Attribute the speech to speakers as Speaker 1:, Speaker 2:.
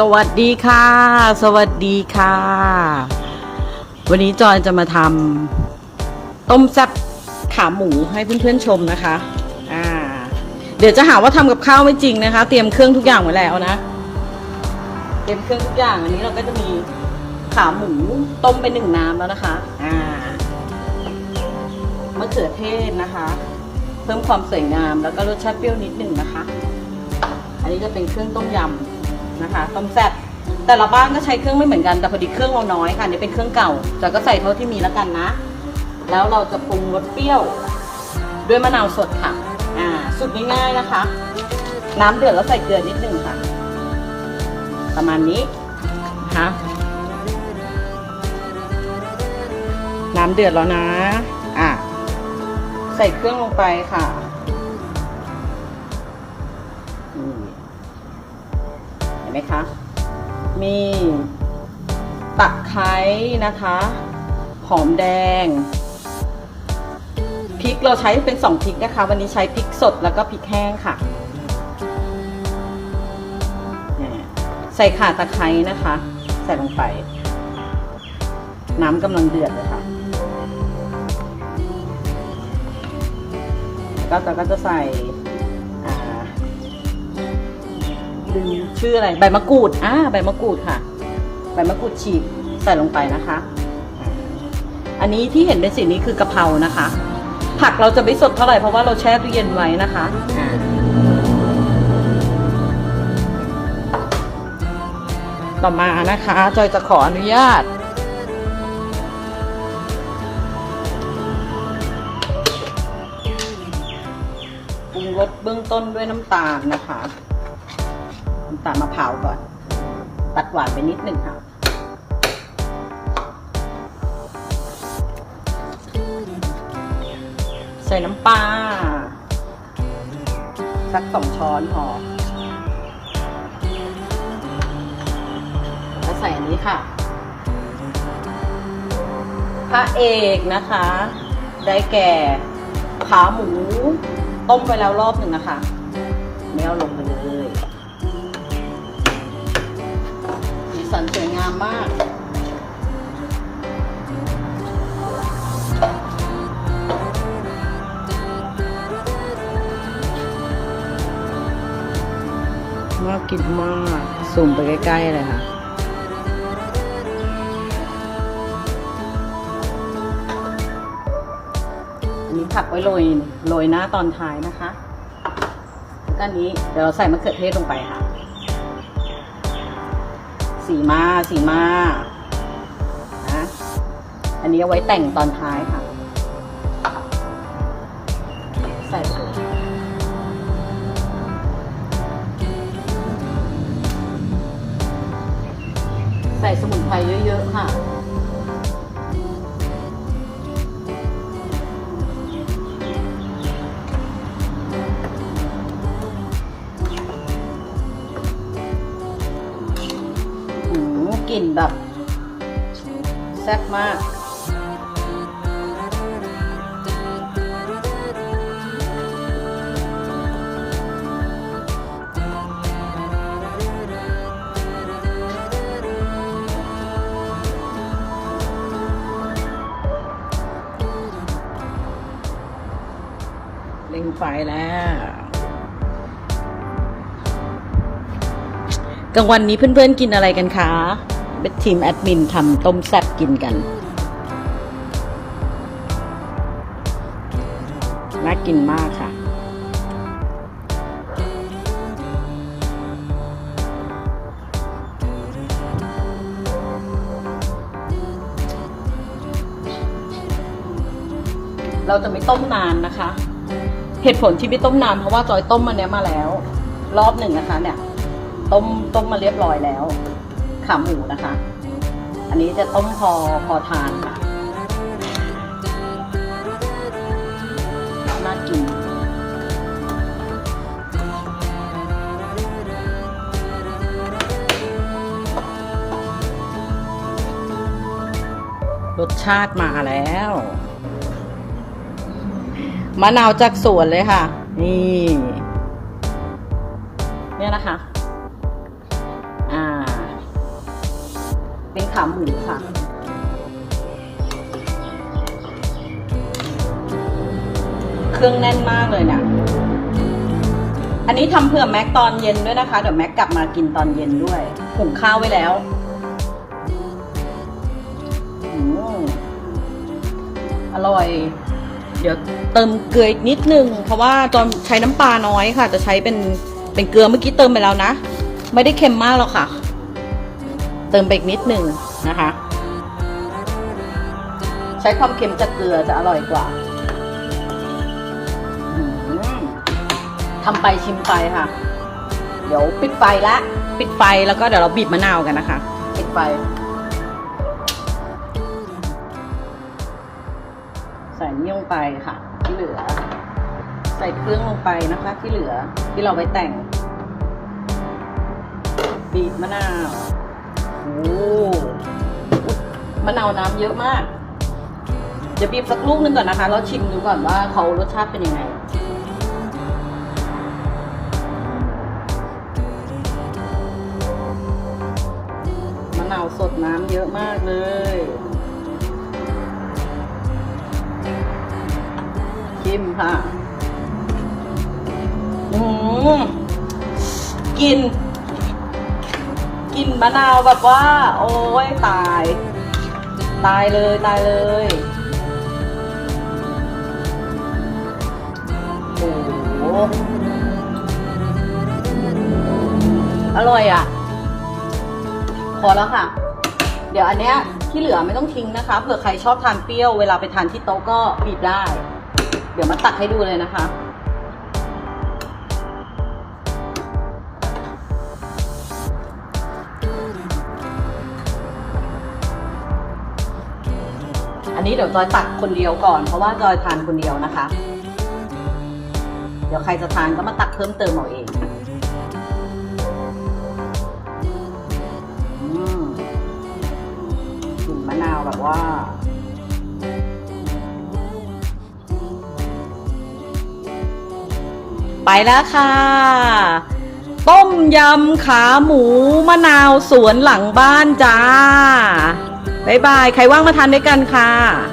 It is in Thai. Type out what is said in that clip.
Speaker 1: สวัสดีค่ะ สวัสดีค่ะ วันนี้จอยจะมาทำต้มแซ่บขาหมูให้เพื่อนๆชมนะคะอ่าเดี๋ยวจะหาว่าทำกับข้าวไม่จริงนะคะ เตรียมเครื่องทุกอย่างไว้แล้วนะ เตรียมเครื่องทุกอย่างอันนี้เราก็จะมีขาหมูต้มไปหนึ่งน้ำแล้วนะคะอ่ามะเขือเทศนะคะ เพิ่มความสวยงามแล้วก็รสชาติเปรี้ยวนิดหนึ่งนะคะ อันนี้จะเป็นเครื่องต้มยำ นะคะต้มแซ่บแต่ละบ้านก็ใช้เครื่องไม่เหมือนกันแต่พอดีเครื่องเราน้อยค่ะนี่เป็นเครื่องเก่าจอยก็ใส่เท่าที่มีแล้วกันนะ แล้วเราจะปรุงรสเปรี้ยว ด้วยมะนาวสดค่ะอ่าสุดง่ายๆนะคะ น้ำเดือดแล้วใส่เกลือนิดหนึ่งค่ะ ประมาณนี้นะคะน้ำเดือดแล้วนะอะใส่เครื่องลงไปค่ะ ไหมคะ มีตะไคร้นะคะ หอมแดง พริกเราใช้เป็นสองพริกนะคะ วันนี้ใช้พริกสดแล้วก็พริกแห้งค่ะ ใส่ข่าตะไคร้นะคะ ใส่ลงไป น้ำกำลังเดือดเลยค่ะก็จะก็จะใส่ ลืมชื่ออะไรใบมะกรูดอ่าใบมะกรูดค่ะ ใบมะกรูดฉีกใส่ลงไปนะคะ อันนี้ที่เห็นเป็นสีนี้คือกะเพรานะคะ ผักเราจะไม่สดเท่าไหร่เพราะว่าเราแช่ตู้เย็นไว้นะคะอ่าต่อมานะคะ จอยจะขออนุญาต ปรุงรสเบื้องต้นด้วยน้ำตาลนะคะ ตาลมะพร้าวก่อน ตัดหวานไปนิดหนึ่งค่ะ ใส่น้ำปลาสักสองช้อนพอแล้วใส่อันนี้ค่ะ พระเอกนะคะ ได้แก่ขาหมู ต้มไปแล้วรอบหนึ่งนะคะ ไม่เอาลงไปเลย สันสวยงามมากน่ากินมากสูมไปใกล้ ๆ เลยค่ะนี้ผักไว้โรยโรยหน้าตอนท้ายนะคะ แล้วก็อันนี้เดี๋ยวเราใส่มะเขือเทศลงไปค่ะ สีมาสีมานะอันนี้เอาไว้แต่งตอนท้ายค่ะ ใส่ไปใส่สมุนไพรเยอะ ๆ ค่ะ แซ่บมากเล็งไฟแล้ว กลางวันนี้เพื่อนๆกินอะไรกันคะ เป็นทีมแอดมินทำต้มแซ่บกินกันน่ากินมากค่ะเราจะไม่ต้มนานนะคะ เหตุผลที่ไม่ต้มนานเพราะว่าจอยต้มมันเนี้ยมาแล้ว รอบหนึ่งนะคะเนี่ย ต้มต้มมาเรียบร้อยแล้ว ขาหมูนะคะ อันนี้จะต้มพอพอทานค่ะน่ากินรสชาติมาแล้วมะนาวจากสวนเลยค่ะ นี่ เนี่ยนะคะ เป็นขาหมูค่ะ เครื่องแน่นมากเลยเนี่ยอันนี้ทำเผื่อแม็กตอนเย็นด้วยนะคะ เดี๋ยวแม็กกลับมากินตอนเย็นด้วยหุงข้าวไว้แล้วอืมอร่อย เดี๋ยวเติมเกลือนิดนึง เพราะว่าตอนใช้น้ำปลาน้อยค่ะ จะใช้เป็นเป็นเกลือเมื่อกี้เติมไปแล้วนะ ไม่ได้เค็มมากหรอกค่ะ เติมไปอีกนิดนึงนะคะ ใช้ความเค็มจากเกลือจะอร่อยกว่าอืมทำไปชิมไปค่ะ เดี๋ยวปิดไฟละปิดไฟแล้วก็เดี๋ยวเราบีบมะนาวกันนะคะ ปิดไฟ ใส่นี่ลงไปค่ะ ที่เหลือ ใส่เครื่องลงไปนะคะ ที่เหลือที่เราไว้แต่ง บีบมะนาว โอ้มะนาวน้ำเยอะมาก เดี๋ยวบีบสักลูกหนึงก่อนนะคะ แล้วชิมดูก่อนว่าเขารสชาติเป็นยังไงมะนาวสดน้ำเยอะมากเลยชิมค่ะ อืมกิน กลิ่นมะนาวแบบว่า โอ้ยตาย ตายเลยตายเลยโอ้โหอร่อยอะ พอแล้วค่ะ เดี๋ยวอันเนี้ยที่เหลือไม่ต้องทิ้งนะคะเผื่อใครชอบทานเปรี้ยวเวลาไปทานที่โต๊ะก็บีบได้ เดี๋ยวมาตักให้ดูเลยนะคะ นนี้เดี๋ยวจอยตักคนเดียวก่อน เพราะว่าจอยทานคนเดียวนะคะ เดี๋ยวใครจะทานก็มาตักเพิ่มเติมเอาเองกลิ่นมะนาวแบบว่าไปแล้วค่ะ ต้มยำขาหมูมะนาวสวนหลังบ้านจ้า บ๊ายบาย ใครว่างมาทานด้วยกันค่ะ